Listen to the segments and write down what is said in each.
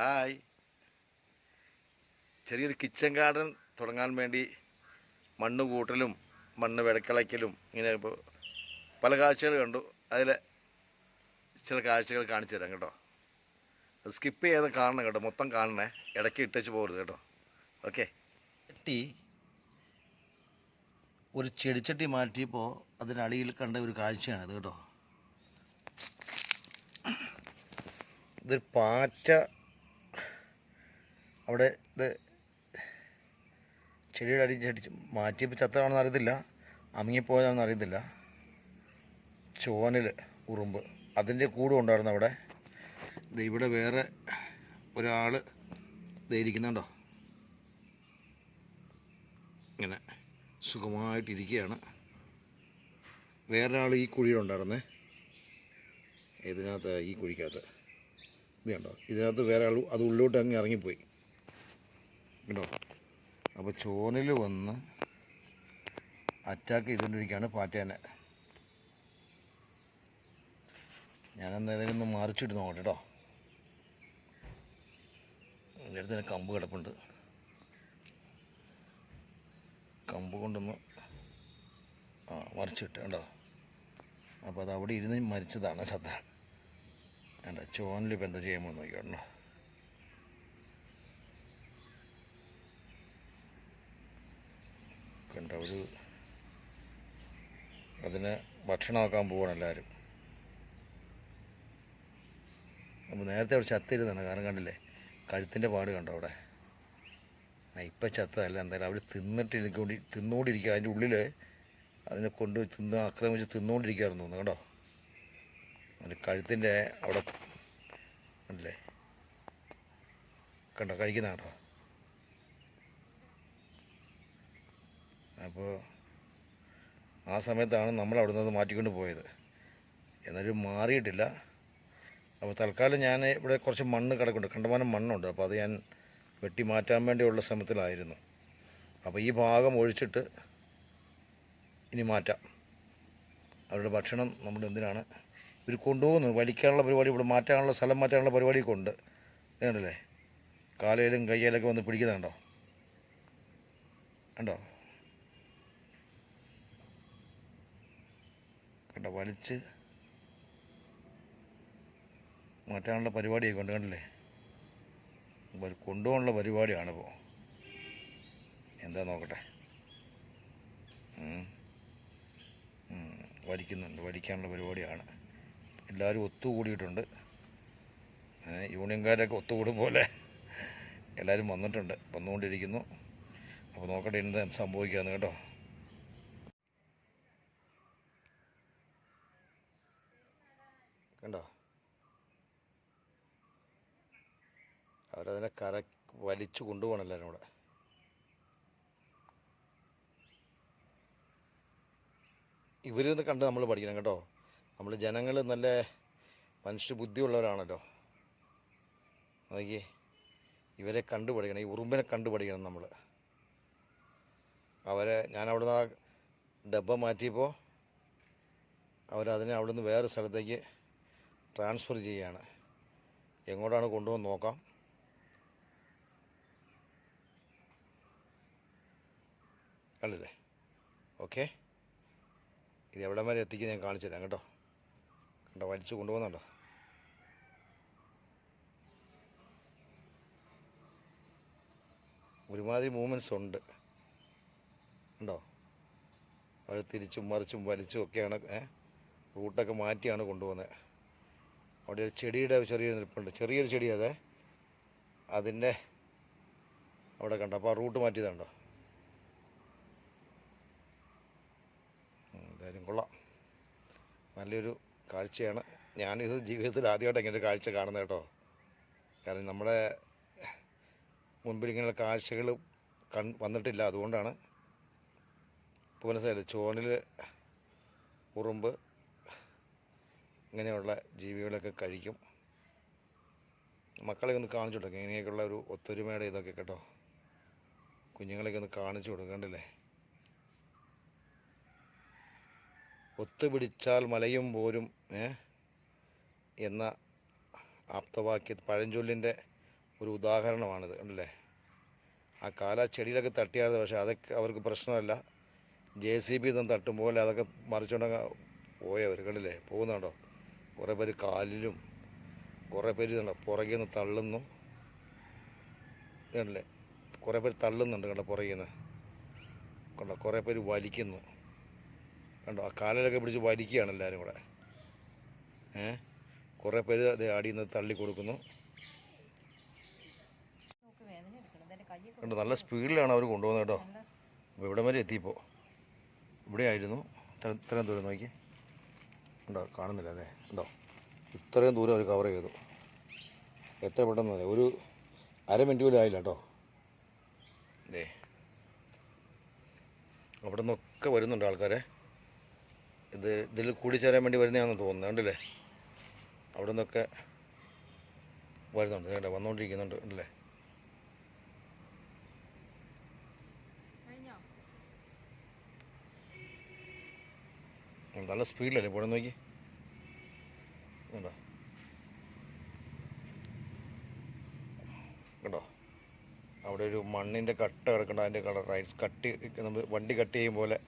Hi. ചെറിയൊരു kitchen garden തുടങ്ങാൻ വേണ്ടി മണ്ണ് കൂട്ടലും മണ്ണ് വിടക്കിളയ്ക്കലും ഇങ്ങനെ ഇപ്പോൾ പല കാഴ്ചകൾ കണ്ടു. അതിൽ ചില കാഴ്ചകൾ കാണിച്ചു തരാം കേട്ടോ. അത് സ്കിപ്പ് ചെയ്യാതെ കാണണം കേട്ടോ. മൊത്തം കാണണേ. ഇടയ്ക്ക് ഇട്ടേച്ച് പോകരുത് കേട്ടോ. ഓക്കെ ചട്ടി ഒരു ചെടിച്ചട്ടി മാറ്റിയപ്പോൾ അതിനടിയിൽ കണ്ട ഒരു കാഴ്ചയാണിത് കേട്ടോ. ഇതൊരു പാറ്റ അവിടെ ഇത് ചെടിയുടെ അടി ചടിച്ച് മാറ്റിയപ്പോൾ ചത്തതാണെന്ന് അറിയത്തില്ല. അമുങ്ങിപ്പോയതാണെന്ന് അറിയത്തില്ല. ചോനൽ ഉറുമ്പ്. അതിന്റെ കൂടെ ഉണ്ടായിരുന്നു അവിടെ. ഇവിടെ വേറെ ഒരാൾ ഇരിക്കുന്നുണ്ടോ? ഇങ്ങനെ സുഖമായിട്ടിരിക്കുകയാണ്. വേറൊരാൾ ഈ കുഴിയിലുണ്ടായിരുന്നേ ഇതിനകത്ത് ഈ കുഴിക്കകത്ത്. ഇത് കണ്ടോ? ഇതിനകത്ത് വേറെ ആൾ അത് ഉള്ളിലോട്ട് അങ്ങ് ഇറങ്ങിപ്പോയി. കേട്ടോ അപ്പോൾ ചോനിൽ വന്ന് അറ്റാക്ക് ചെയ്തുകൊണ്ടിരിക്കുകയാണ് പാറ്റേനെ. ഞാനെന്തായാലും ഒന്ന് മറിച്ചിട്ട് നോക്കട്ടെ കേട്ടോ എന്റെ അടുത്ത് കമ്പ് കിടപ്പുണ്ട്. കമ്പ് കൊണ്ടൊന്ന് ആ മറിച്ചിട്ട് കേട്ടോ അപ്പോൾ അത് അവിടെ ഇരുന്ന് മരിച്ചതാണ് ശ്രദ്ധ വേണ്ട ചോനിൽ ഇപ്പം എന്താ ചെയ്യാൻ പോകുന്ന നോക്കിക്കോട്ടോ കണ്ട ഒരു അതിന് ഭക്ഷണമാക്കാൻ പോവാണ് എല്ലാവരും. അപ്പോൾ നേരത്തെ അവിടെ ചത്തിരുന്നാണ് കാരണം കണ്ടില്ലേ? കഴുത്തിന്റെ പാട് കണ്ടോ അവിടെ? ആ ഇപ്പം ചത്തതല്ല. എന്തായാലും അവർ തിന്നിട്ടിരിക്കൊണ്ട് തിന്നുകൊണ്ടിരിക്കുക അതിന്റെ ഉള്ളിൽ അതിനെ കൊണ്ട് തിന്ന് ആക്രമിച്ച് തിന്നുകൊണ്ടിരിക്കുകയായിരുന്നു തോന്നുന്നു. കേട്ടോ അതിന്റെ കഴുത്തിന്റെ അവിടെ കണ്ടില്ലേ? കണ്ടോ? കഴിക്കുന്ന കേട്ടോ അപ്പോൾ ആ സമയത്താണ് നമ്മൾ അവിടെ നിന്ന് മാറ്റിക്കൊണ്ട് പോയത്. എന്നാലും മാറിയിട്ടില്ല. അപ്പോൾ തൽക്കാലം ഞാൻ ഇവിടെ കുറച്ച് മണ്ണ് കിടക്കുന്നുണ്ട്. കണ്ടമാനം മണ്ണുണ്ട്. അപ്പോൾ അത് ഞാൻ വെട്ടി മാറ്റാൻ വേണ്ടിയുള്ള ശ്രമത്തിലായിരുന്നു. അപ്പോൾ ഈ ഭാഗം ഒഴിച്ചിട്ട് ഇനി മാറ്റാം. അവരുടെ ഭക്ഷണം നമ്മൾ എന്തിനാണ്? ഇവർ കൊണ്ടുപോകുന്നു. വലിക്കാനുള്ള പരിപാടി ഇവിടെ മാറ്റാനുള്ള സ്ഥലം മാറ്റാനുള്ള പരിപാടിയൊക്കെ ഉണ്ട്. ഇതുണ്ടല്ലേ? കാലയിലും കയ്യിലൊക്കെ വന്ന് പിടിക്കുന്നുണ്ടോ? കണ്ടോ കണ്ടോ വലിച്ച് മാറ്റാനുള്ള പരിപാടിയൊക്കെ ഉണ്ട് കണ്ടില്ലേ? കൊണ്ടുപോകാനുള്ള പരിപാടിയാണിപ്പോൾ എന്താ നോക്കട്ടെ. വലിക്കുന്നുണ്ട് വലിക്കാനുള്ള പരിപാടിയാണ്. എല്ലാവരും ഒത്തുകൂടിയിട്ടുണ്ട്. യൂണിയൻകാരൊക്കെ ഒത്തുകൂടും പോലെ എല്ലാവരും വന്നിട്ടുണ്ട്. വന്നുകൊണ്ടിരിക്കുന്നു. അപ്പോൾ നോക്കട്ടെ എന്താ സംഭവിക്കാമെന്ന് കേട്ടോ കണ്ടോ അവരതിനെ കര വലിച്ചു കൊണ്ടുപോകണം എല്ലാവരും കൂടെ. ഇവരിന്ന് കണ്ട് നമ്മൾ പഠിക്കണം കേട്ടോ. നമ്മൾ ജനങ്ങൾ നല്ല മനുഷ്യ ബുദ്ധിയുള്ളവരാണല്ലോ. നോക്കിയേ ഇവരെ കണ്ടു പഠിക്കണം ഈ ഉറുമ്പിനെ കണ്ടു പഠിക്കണം നമ്മൾ അവരെ ഞാൻ അവിടുന്ന് ആ ഡബ്ബ മാറ്റിയപ്പോൾ അവരതിനെ അവിടുന്ന് വേറെ സ്ഥലത്തേക്ക് ട്രാൻസ്ഫർ ചെയ്യുകയാണ് എങ്ങോട്ടാണ് കൊണ്ടുവന്ന് നോക്കാം. കണ്ടില്ലേ? ഓക്കെ. ഇത് എവിടം വരെ എത്തിക്കുന്ന ഞാൻ കാണിച്ചു തരാം കേട്ടോ. കണ്ടോ വലിച്ചു കൊണ്ടുപോകുന്നുണ്ടോ? ഒരുമാതിരി മൂവ്മെന്റ്സ് ഉണ്ട്. ഉണ്ടോ അവർ തിരിച്ചും മറിച്ചും വലിച്ചും ഒക്കെയാണ് റൂട്ടൊക്കെ മാറ്റിയാണ് കൊണ്ടുപോകുന്നത്. അവിടെ ഒരു ചെടിയുടെ ചെറിയൊരു നിൽപ്പുണ്ട്. ചെറിയൊരു ചെടി അതെ. അതിന്റെ അവിടെ കണ്ടോ അപ്പോൾ ആ റൂട്ട് മാറ്റിയതുണ്ടോ ഉം, എന്തായാലും കൊള്ളാം. നല്ലൊരു കാഴ്ചയാണ്. ഞാനിത് ജീവിതത്തിൽ ആദ്യമായിട്ട് ഇങ്ങനെ ഒരു കാഴ്ച കാണുന്നത് കേട്ടോ. കാരണം നമ്മുടെ മുൻപിൽ ഇങ്ങനെയുള്ള കാഴ്ചകൾ കൺ വന്നിട്ടില്ല. അതുകൊണ്ടാണ് ഇപ്പോൾ മനസ്സിലായത് ചോനിൽ ഉറുമ്പ് ഇങ്ങനെയുള്ള ജീവികളൊക്കെ കഴിക്കും. മക്കളെ ഒന്ന് കാണിച്ചു കൊടുക്കുക ഇങ്ങനെയൊക്കെയുള്ള ഒരു ഒത്തൊരുമയുടെ ഇതൊക്കെ കേട്ടോ. കുഞ്ഞുങ്ങളെയൊക്കെ ഒന്ന് കാണിച്ചു കൊടുക്കുക കണ്ടില്ലേ ഒത്തുപിടിച്ചാൽ മലയും പോരും എന്ന ആപ്തവാക്യ പഴഞ്ചൊല്ലിന്റെ ഒരു ഉദാഹരണമാണിത് കണ്ടില്ലേ? ആ കാല ചെടിയിലൊക്കെ തട്ടിയാണ് പക്ഷേ അതൊക്കെ അവർക്ക് പ്രശ്നമല്ല. ജെ സി ബി ഇതും തട്ടുമ്പോൾ അതൊക്കെ മറിച്ചുകൊണ്ടങ്ങ് പോയവർ കണ്ടില്ലേ? പോകുന്നുണ്ടോ? കുറേ പേര് കാലിലും കുറേ പേര് ഇതുണ്ടോ? പുറകിൽ നിന്ന് തള്ളുന്നു. കണ്ടില്ലേ? കുറേ പേര് തള്ളുന്നുണ്ട് കണ്ടോ പുറകിൽ നിന്ന്. കണ്ടോ? കുറേ പേര് വലിക്കുന്നു. കണ്ടോ ആ കാലിലൊക്കെ പിടിച്ച് വലിക്കുകയാണ് എല്ലാവരും കൂടെ. ഏ? കുറേ പേര് അത് അടിയിൽ നിന്ന് തള്ളി കൊടുക്കുന്നു. കണ്ടോ നല്ല സ്പീഡിലാണ് അവർ കൊണ്ടുപോകുന്നത് കേട്ടോ. അപ്പോൾ ഇവിടെ വരെ എത്തിയപ്പോൾ ഇവിടെ ആയിരുന്നു ഇത്ര ഇത്രയും ദൂരം നോക്കി. ഉണ്ടോ കാണുന്നില്ല അല്ലേ? ഉണ്ടോ ഇത്രയും ദൂരം അവർ കവർ ചെയ്തു. എത്ര പെട്ടെന്ന്. ഒരു അര മിനിറ്റ് പോലും ആയില്ല കേട്ടോ. ദേ. അവിടെ നിന്നൊക്കെ വരുന്നുണ്ട് ആൾക്കാരെ. ഇത് ഇതിൽ കൂടിച്ചേരാൻ വേണ്ടി വരുന്നതാണെന്ന് തോന്നുന്നു. കണ്ടില്ലേ? അവിടെ നിന്നൊക്കെ വരുന്നുണ്ട് വേണ്ട വന്നുകൊണ്ടിരിക്കുന്നുണ്ട് ഉം, നല്ല സ്പീഡിലല്ലേ? പോണെന്ന് നോക്കി? കണ്ടോ? കണ്ടോ? അവിടെ ഒരു മണ്ണിന്റെ കട്ട കിടക്കണ്ട അതിന്റെ കളർ റൈറ്റ്സ് കട്ട് നമ്മൾ വണ്ടി കട്ട് ചെയ്യും പോലെ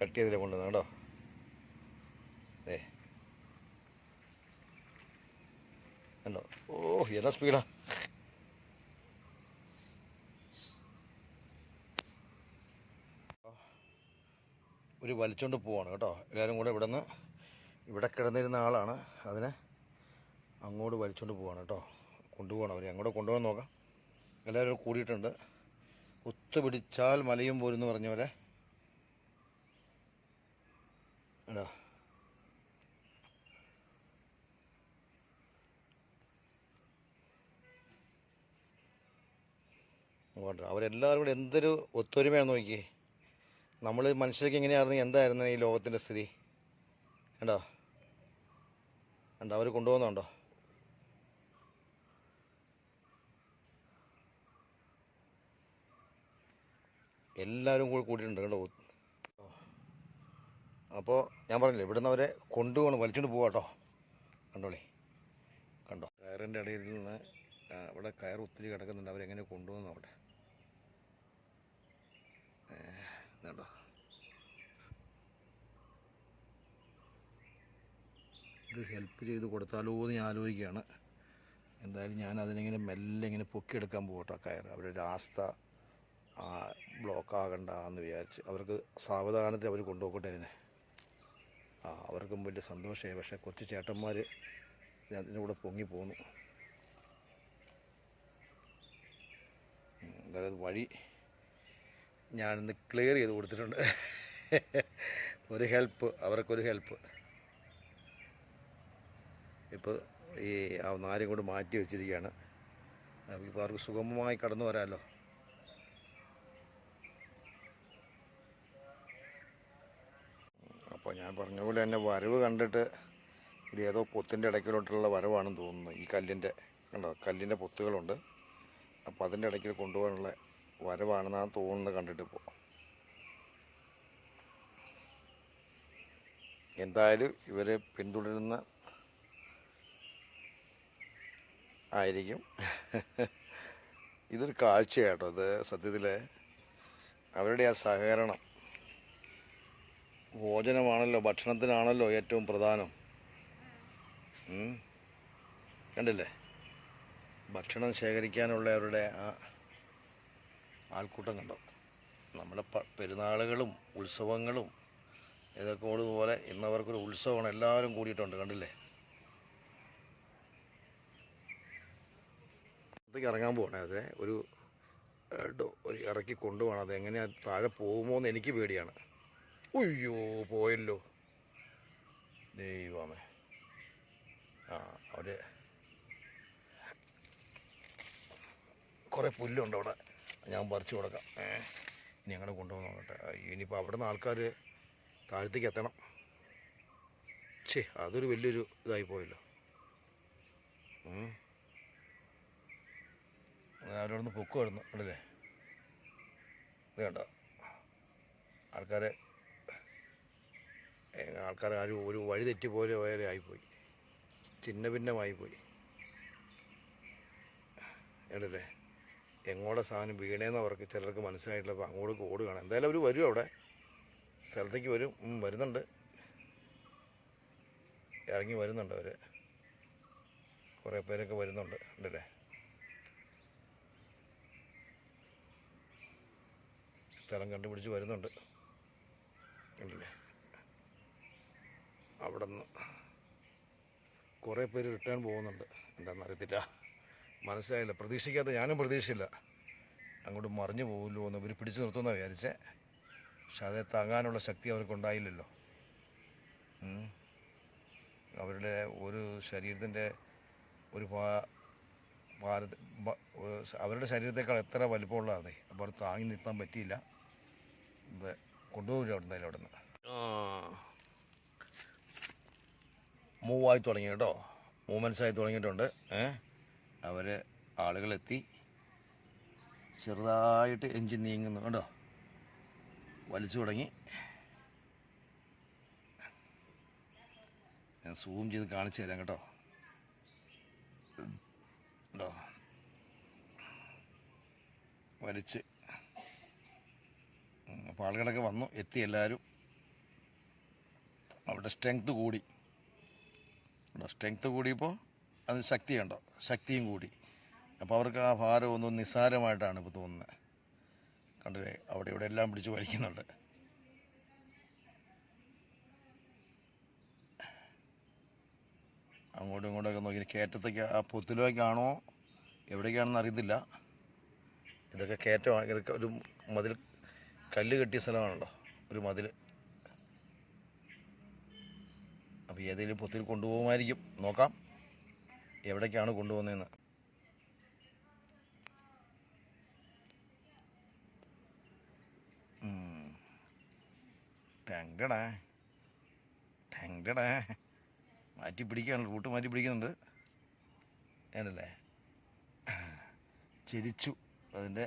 കട്ട് ചെയ്തില്ലേ കൊണ്ടുവന്നത്. കേട്ടോ ഏ കണ്ടോ ഓ എന്നാ സ്പീഡാ ഒരു വലിച്ചോണ്ട് പോവാണ് കേട്ടോ. എല്ലാവരും കൂടെ ഇവിടെ നിന്ന് ഇവിടെ കിടന്നിരുന്ന ആളാണ്. അതിനെ അങ്ങോട്ട് വലിച്ചോണ്ട് പോവാണ് കേട്ടോ. കൊണ്ടുപോകണം അവരെ. അങ്ങോട്ട് കൊണ്ടുപോകാൻ നോക്കാം. എല്ലാവരും കൂടിയിട്ടുണ്ട്. ഒത്തുപിടിച്ചാൽ മലയും പോരെന്ന് പറഞ്ഞ പോലെ കേട്ടോ അങ്ങോട്ട് അവരെല്ലാവരും കൂടി എന്തൊരു ഒത്തൊരുമയാണ് നോക്കി നമ്മൾ മനുഷ്യർക്ക് എങ്ങനെയായിരുന്നു? എന്തായിരുന്നു ഈ ലോകത്തിന്റെ സ്ഥിതി? കണ്ടോ? കണ്ടോ? അവർ കൊണ്ടുപോകുന്നുണ്ടോ? എല്ലാവരും കൂടി കൂടിയിട്ടുണ്ട് കണ്ടോ? അപ്പോൾ ഞാൻ പറഞ്ഞില്ലേ ഇവിടുന്ന് അവരെ കൊണ്ടുപോകണം വലിച്ചുകൊണ്ട് പോവാം കേട്ടോ. കണ്ടോളി? കണ്ടോ? കയറിന്റെ ഇടയിൽ നിന്ന് ഇവിടെ കയർ ഒത്തിരി കിടക്കുന്നുണ്ട്. അവരെങ്ങനെ കൊണ്ടുപോകുന്നു അവിടെ? ഇതുണ്ടോ ഇത് ഹെൽപ്പ് ചെയ്ത് കൊടുത്താലോ എന്ന് ഞാൻ ആലോചിക്കുകയാണ്. എന്തായാലും ഞാൻ അതിനിങ്ങനെ മെല്ലെ ഇങ്ങനെ പൊക്കിയെടുക്കാൻ പോകട്ടെ കയർ അവരുടെ രാസ്ത ആ ബ്ലോക്ക് ആകണ്ട എന്ന് വിചാരിച്ച്. അവർക്ക് സാവധാനത്തിൽ അവർ കൊണ്ടുപോകട്ടെ ഇതിനെ. ആ അവർക്കും വലിയ സന്തോഷമായി. പക്ഷേ കുറച്ച് ചേട്ടന്മാർ അതിന്റെ കൂടെ പൊങ്ങി പോന്നു. എന്തായാലും വഴി ഞാനിന്ന് ക്ലിയർ ചെയ്ത് കൊടുത്തിട്ടുണ്ട്. ഒരു ഹെൽപ്പ് അവർക്കൊരു ഹെൽപ്പ് ഇപ്പോൾ ഈ ആ നാരും കൊണ്ട് മാറ്റി വെച്ചിരിക്കുകയാണ്. ഇപ്പോൾ അവർക്ക് സുഗമമായി കടന്നു വരാമല്ലോ അപ്പോൾ ഞാൻ പറഞ്ഞ പോലെ തന്നെ വരവ് കണ്ടിട്ട് ഇത് ഏതോ പൊത്തിന്റെ ഇടയ്ക്കിലോട്ടുള്ള വരവാണെന്ന് തോന്നുന്നു ഈ കല്ലിന്റെ കണ്ടോ? കല്ലിന്റെ പൊത്തുകളുണ്ട്. അപ്പോൾ അതിന്റെ ഇടയ്ക്ക് കൊണ്ടുപോകാനുള്ള വരവാണെന്നാണ് തോന്നുന്നത് കണ്ടിട്ട് ഇപ്പോൾ എന്തായാലും ഇവരെ പിന്തുടരുന്ന ആയിരിക്കും. ഇതൊരു കാഴ്ചയാട്ടോ ഇത് സത്യത്തിൽ അവരുടെ ആ സഹകരണം. ഭോജനമാണല്ലോ ഭക്ഷണത്തിനാണല്ലോ ഏറ്റവും പ്രധാനം. കണ്ടില്ലേ? ഭക്ഷണം ശേഖരിക്കാനുള്ള അവരുടെ ആ ആൾക്കൂട്ടം കണ്ടോ. നമ്മുടെ പെരുന്നാളുകളും ഉത്സവങ്ങളും ഇതൊക്കെ ഉള്ളതുപോലെ ഇന്ന് അവർക്കൊരു ഉത്സവമാണ് എല്ലാവരും കൂടിയിട്ടുണ്ട് കണ്ടില്ലേ? അതൊക്കെ ഇറങ്ങാൻ പോകണേ അതെ. ഒരു ഒരു ഇറക്കി കൊണ്ടുപോകണം അത് താഴെ പോകുമോ എന്ന് എനിക്ക് പേടിയാണ്. ഉയ്യോ പോയല്ലോ. ദൈവമേ. ആ അവിടെ കുറേ പുല്ലുണ്ട് അവിടെ. ഞാൻ പറിച്ചു കൊടുക്കാം. ഇനി അങ്ങനെ കൊണ്ടുപോകാൻ നോക്കട്ടെ. ഇനിയിപ്പോൾ അവിടെ നിന്ന് ആൾക്കാർ താഴത്തേക്ക് എത്തണം. ഛേ അതൊരു വലിയൊരു ഇതായി പോയല്ലോ. അവിടെ നിന്ന് പൊക്കുമായിരുന്നു ഉണ്ടല്ലേ ഇത് കണ്ടോ? ആൾക്കാരെ ആൾക്കാർ ആരും ഒരു വഴി തെറ്റി പോലെ പോലെ ആയിപ്പോയി. ചിന്ന ഭിന്നമായി പോയി എങ്ങോടെ സാധനം വീണേന്ന് അവർക്ക് ചിലർക്ക് മനസ്സിലായിട്ടില്ല അപ്പോൾ അങ്ങോട്ട് ഓടുകയാണ്. എന്തായാലും അവർ വരും അവിടെ. സ്ഥലത്തേക്ക് വരും. വരുന്നുണ്ട്. ഇറങ്ങി വരുന്നുണ്ട് അവർ കുറേ പേരൊക്കെ വരുന്നുണ്ട്. ഉണ്ടല്ലേ? സ്ഥലം കണ്ടുപിടിച്ച് വരുന്നുണ്ട്. ഉണ്ടല്ലേ? അവിടെ നിന്ന് കുറേ പേര് റിട്ടേൺ പോകുന്നുണ്ട്. എന്താണെന്ന് അറിയത്തില്ല മനസ്സിലായില്ല. പ്രതീക്ഷിക്കാത്ത ഞാനും പ്രതീക്ഷിച്ചില്ല. അങ്ങോട്ട് മറിഞ്ഞു പോകുമല്ലോ എന്ന് ഇവർ പിടിച്ചു നിർത്തുമെന്നാണ് വിചാരിച്ചേ. പക്ഷെ അതേ താങ്ങാനുള്ള ശക്തി അവർക്കുണ്ടായില്ലല്ലോ. അവരുടെ ഒരു ശരീരത്തിന്റെ ഒരു ഭാരത അവരുടെ ശരീരത്തേക്കാൾ എത്ര വലിപ്പമുള്ളതാണേ. അപ്പോൾ അവർ താങ്ങി നിർത്താൻ പറ്റിയില്ല. ഇത് കൊണ്ടുപോകില്ല അവിടെ നിന്ന് അവിടെ നിന്ന് മൂവായി തുടങ്ങി കേട്ടോ. മൂവ്മെന്റ്സ് ആയി തുടങ്ങിയിട്ടുണ്ട്. ഏ? അവർ ആളുകളെത്തി ചെറുതായിട്ട് എഞ്ചിൻ നീങ്ങുന്നു. കേട്ടോ വലിച്ചു തുടങ്ങി. ഞാൻ സൂം ചെയ്ത് കാണിച്ചു തരാം കേട്ടോ. കേട്ടോ വലിച്ച്. അപ്പോൾ ആളുകളൊക്കെ വന്നു എത്തി എല്ലാവരും. അവിടെ സ്ട്രെങ്ത് കൂടി. സ്ട്രെങ്ത് കൂടിയപ്പോൾ അത് ശക്തിയുണ്ടോ. ശക്തിയും കൂടി. അപ്പോൾ അവർക്ക് ആ ഭാരം നിസ്സാരമായിട്ടാണ് ഇപ്പോൾ തോന്നുന്നത് കണ്ടില്ലേ? അവിടെ ഇവിടെ എല്ലാം പിടിച്ച് വലിക്കുന്നുണ്ട്. അങ്ങോട്ടും ഇങ്ങോട്ടൊക്കെ നോക്കി. കയറ്റത്തേക്ക് ആ പൊത്തിലേക്കാണോ എവിടേക്കാണെന്ന് അറിയത്തില്ല. ഇതൊക്കെ ഇതൊക്കെ ഒരു മതിൽ കല്ല് കെട്ടിയ സ്ഥലമാണല്ലോ. ഒരു മതിൽ അപ്പോൾ ഏതെങ്കിലും പൊത്തിൽ കൊണ്ടുപോകുമായിരിക്കും. നോക്കാം. എവിടേക്കാണ് കൊണ്ടുപോകുന്നതെന്ന്. ടാങ്കടാ. ടാങ്കടാ. മാറ്റി പിടിക്കുകയാണ് റൂട്ട് മാറ്റി പിടിക്കുന്നുണ്ട്. ഏണ്ടല്ലേ ചിരിച്ചു അതിന്റെ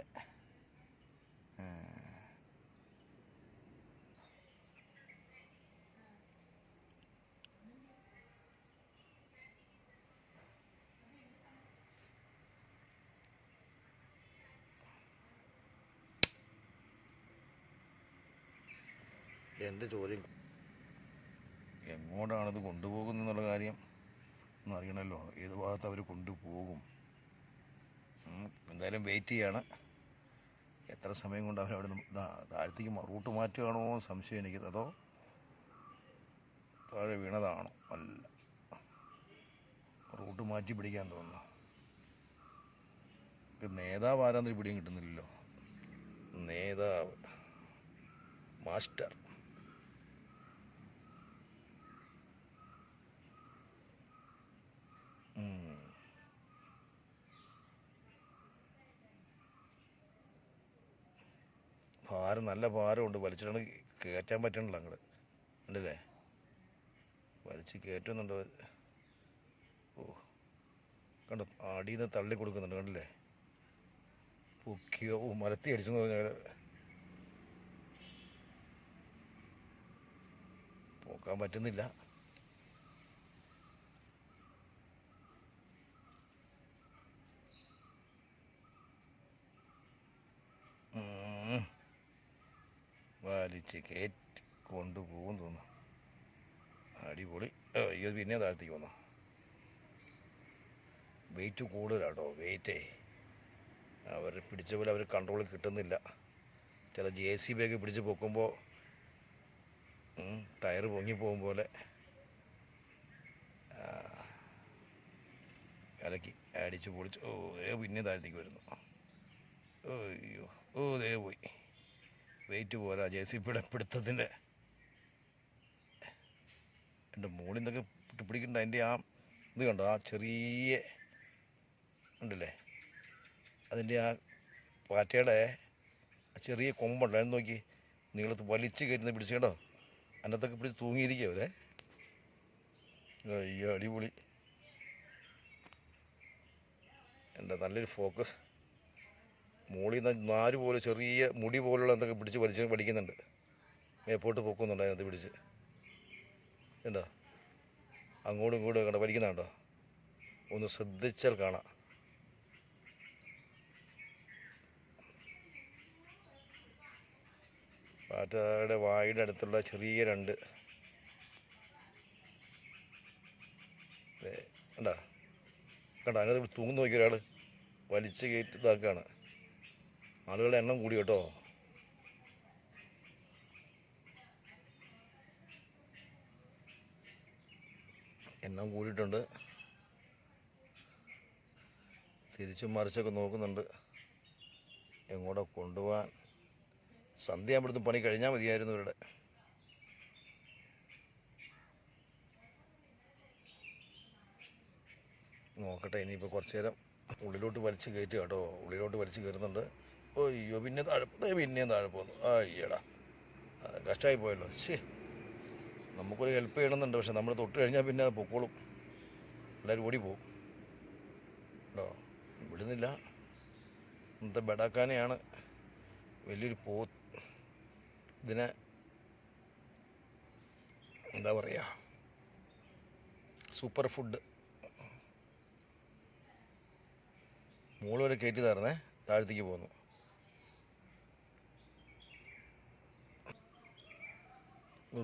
എന്റെ ചോദ്യം. എങ്ങോട്ടാണിത് കൊണ്ടുപോകുന്നെന്നുള്ള കാര്യം ഒന്ന് അറിയണമല്ലോ ഏത് ഭാഗത്ത് അവർ കൊണ്ടുപോകും? എന്തായാലും വെയിറ്റ് ചെയ്യാണ്. എത്ര സമയം കൊണ്ട് അവരവിടെ നിന്ന് താഴത്തേക്ക് റൂട്ട് മാറ്റുകയാണോ സംശയം എനിക്ക്. അതോ താഴെ വീണതാണോ? അല്ല. റൂട്ട് മാറ്റി പിടിക്കാൻ തോന്നുന്നു. നേതാവ് ആരാന്നൊരു പിടിയും കിട്ടുന്നില്ലല്ലോ. നേതാവ്. മാസ്റ്റർ. ഭാരം നല്ല ഭാരമുണ്ട്. വലിച്ചിട്ടാണ് കയറ്റാൻ പറ്റണില്ല അങ്ങോട്ട് ഉണ്ടല്ലേ വലിച്ച് കയറ്റുന്നുണ്ട് ഓ കണ്ടോ? അടിയിൽ നിന്ന് തള്ളി കൊടുക്കുന്നുണ്ട്. കണ്ടില്ലേ? പൊക്കിയോ? ഓ മലത്തി അടിച്ചെന്ന് പറഞ്ഞാൽ പോക്കാൻ പറ്റുന്നില്ല. വലിച്ച് കയറ്റി കൊണ്ടുപോകും തോന്നുന്നു. അടിപൊളി. അയ്യോ പിന്നെ താഴ്ത്തേക്ക് വന്നു. വെയിറ്റ് കൂടുതലാട്ടോ വെയിറ്റേ അവർ പിടിച്ച പോലെ അവർ കൺട്രോൾ കിട്ടുന്നില്ല. ചില ജെ സി ബി ഒക്കെ പിടിച്ച് പൊക്കുമ്പോൾ ടയർ പൊങ്ങി പോകും പോലെ. ഇലക്കി അടിച്ച് പൊളിച്ച്. ഓ പിന്നെ താഴ്ത്തേക്ക് വരുന്നു അയ്യോ ഓ ദേ പോയി വെയിറ്റ് പോരാ ജെ സി പിയുടെ പിടുത്തത്തിന്റെ എന്റെ മുകളിൽ നിന്നൊക്കെ പിടിക്കണ്ട അതിന്റെ ആ ഇത് കണ്ടോ ആ ചെറിയ ഉണ്ടല്ലേ? അതിന്റെ ആ പാറ്റയുടെ ചെറിയ കൊമ്പുണ്ട് അതിന് നോക്കി നീളത്ത് വലിച്ച് കയറ്റുന്ന പിടിച്ച് കേട്ടോ അതിനകത്തൊക്കെ പിടിച്ച് തൂങ്ങിയിരിക്കുക അവരെ അയ്യോ അടിപൊളി. എന്റെ നല്ലൊരു ഫോക്കസ് മോളിൽ നിന്ന് നാല് പോലെ ചെറിയ മുടി പോലുള്ള എന്തൊക്കെ പിടിച്ച് പഠിച്ച് പഠിക്കുന്നുണ്ട്. മേപ്പോട്ട് പൊക്കുന്നുണ്ട് അതിനകത്ത് പിടിച്ച്. ഉണ്ടോ അങ്ങോട്ടും ഇങ്ങോട്ടും കണ്ടോ? പഠിക്കുന്നുണ്ടോ ഒന്ന് ശ്രദ്ധിച്ചാൽ കാണാം. പാറ്റയുടെ വായുടെ അടുത്തുള്ള ചെറിയ രണ്ട്. ഉണ്ടോ കണ്ട? അതിനകത്ത് തൂങ്ങി നോക്കി ഒരാൾ വലിച്ചു കയറ്റി ഇതാക്കുകയാണ് ആളുകളുടെ എണ്ണം കൂടി കേട്ടോ. എണ്ണം കൂടിയിട്ടുണ്ട്. തിരിച്ചും മറിച്ചൊക്കെ നോക്കുന്നുണ്ട്. എങ്ങോട്ടാ കൊണ്ടുപോകാൻ? സന്ധ്യ ആകുമ്പോഴത്തും പണി കഴിഞ്ഞാൽ മതിയായിരുന്നു ഇവരുടെ. നോക്കട്ടെ ഇനിയിപ്പോൾ കുറച്ച് നേരം ഉള്ളിലോട്ട് വലിച്ച് കയറ്റുക കേട്ടോ. ഉള്ളിലോട്ട് വലിച്ച് കയറുന്നുണ്ട്. അയ്യോ പിന്നെ താഴെ പിന്നെയും താഴെ പോകുന്നു അയ്യടാ. കഷ്ടമായി പോയല്ലോ. ശേ നമുക്കൊരു ഹെൽപ്പ് ചെയ്യണമെന്നുണ്ട് പക്ഷെ നമ്മൾ തൊട്ട് കഴിഞ്ഞാൽ പിന്നെ അത് പൊക്കോളും. എല്ലാവരും ഓടി പോകും കേട്ടോ വിടുന്നില്ല. ഇന്നത്തെ ബെഡാക്കാനെയാണ് വലിയൊരു പോ ഇതിനെ എന്താ പറയുക സൂപ്പർ ഫുഡ്. മുകളിൽ വരെ കയറ്റി തരണേ. താഴത്തേക്ക് പോന്നു.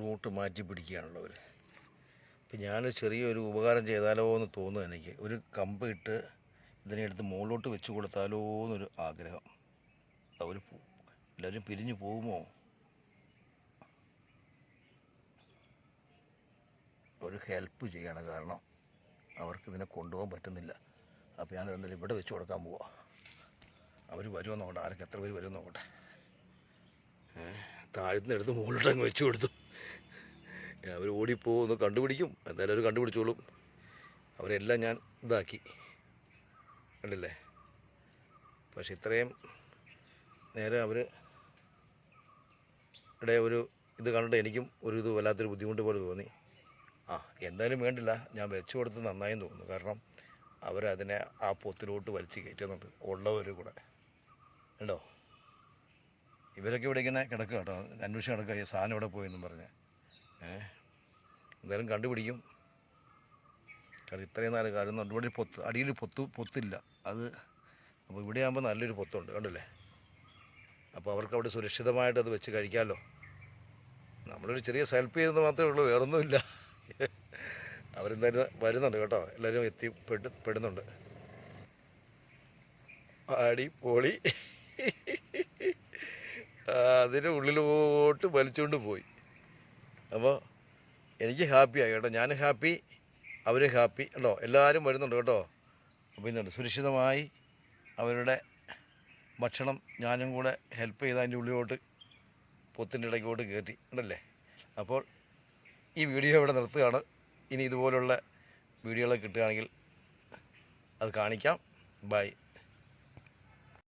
റൂട്ട് മാറ്റി പിടിക്കുകയാണല്ലോ അവർ ഇപ്പം ഞാൻ ചെറിയൊരു ഉപകാരം ചെയ്താലോ എന്ന് തോന്നുന്നു എനിക്ക്. ഒരു കമ്പ് ഇട്ട് ഇതിനെ എടുത്ത് മുകളിലോട്ട് വെച്ച് കൊടുത്താലോ എന്നൊരു ആഗ്രഹം അവർ എല്ലാവരും പിരിഞ്ഞു പോകുമോ? ഒരു ഹെൽപ്പ് ചെയ്യണം കാരണം അവർക്ക് ഇതിനെ കൊണ്ടുപോകാൻ പറ്റുന്നില്ല. അപ്പോൾ ഞാൻ എന്തായാലും ഇവിടെ വെച്ച് കൊടുക്കാൻ പോവാം. അവർ വരുമെന്ന് നോക്കട്ടെ? ആരൊക്കെ എത്ര പേര് വരുമെന്ന് നോക്കട്ടെ? താഴ്ത്തുന്ന എടുത്ത് മുകളിലോട്ട് അങ്ങ് വെച്ച് കൊടുത്തു. അവർ ഓടിപ്പോകുന്നു കണ്ടുപിടിക്കും. എന്തായാലും അവർ കണ്ടുപിടിച്ചോളും. അവരെല്ലാം ഞാൻ ഇതാക്കി. കണ്ടില്ലേ? പക്ഷെ ഇത്രയും നേരെ അവർ ഇവിടെ ഒരു ഇത് കണ്ടിട്ട് എനിക്കും ഒരു ഇത് വല്ലാത്തൊരു ബുദ്ധിമുട്ട് പോലെ തോന്നി. ആ എന്തായാലും വേണ്ടില്ല. ഞാൻ വെച്ചു കൊടുത്ത് നന്നായെന്ന് തോന്നുന്നു. കാരണം അവരതിനെ ആ പൊത്തിലോട്ട് വലിച്ച് കയറ്റുന്നുണ്ട്. ഉള്ളവർ കൂടെ. ഉണ്ടോ ഇവരൊക്കെ ഇവിടെ ഇങ്ങനെ കിടക്കുക കേട്ടോ. അന്വേഷിച്ച് കിടക്കുക ഈ സാധനം ഇവിടെ പോയെന്നും പറഞ്ഞ്. ഏ? എന്തായാലും കണ്ടുപിടിക്കും. കാരണം ഇത്രയും നാല് കാര്യം ഇവിടെ പൊത്ത് അടിയിൽ പൊത്ത് പൊത്തില്ല. അത് അപ്പോൾ ഇവിടെ ആകുമ്പോൾ നല്ലൊരു പൊത്തുണ്ട് കണ്ടില്ലേ? അപ്പോൾ അവർക്ക് അവിടെ സുരക്ഷിതമായിട്ട് അത് വെച്ച് കഴിക്കാമല്ലോ നമ്മളൊരു ചെറിയ സെൽഫ് ചെയ്തെന്ന് മാത്രമേ ഉള്ളൂ വേറൊന്നുമില്ല. അവരെന്തായാലും വരുന്നുണ്ട് കേട്ടോ. എല്ലാവരും എത്തി പെടുന്നുണ്ട്. പാടി പൊളി. അതിന്റെ ഉള്ളിലോട്ട് വലിച്ചുകൊണ്ട് പോയി. അപ്പോൾ എനിക്ക് ഹാപ്പിയായി കേട്ടോ. ഞാൻ ഹാപ്പി അവർ ഹാപ്പി കേട്ടോ എല്ലാവരും വരുന്നുണ്ട് കേട്ടോ. ഇന്നുണ്ട് സുരക്ഷിതമായി അവരുടെ ഭക്ഷണം ഞാനും കൂടെ ഹെൽപ്പ് ചെയ്ത് അതിന്റെ ഉള്ളിലോട്ട് പൊത്തിന്റെ ഇടയ്ക്കോട്ട് കയറ്റി. ഉണ്ടല്ലേ അപ്പോൾ ഈ വീഡിയോ ഇവിടെ നിർത്തുകയാണ്. ഇനി ഇതുപോലുള്ള വീഡിയോകളൊക്കെ കിട്ടുകയാണെങ്കിൽ അത് കാണിക്കാം. ബൈ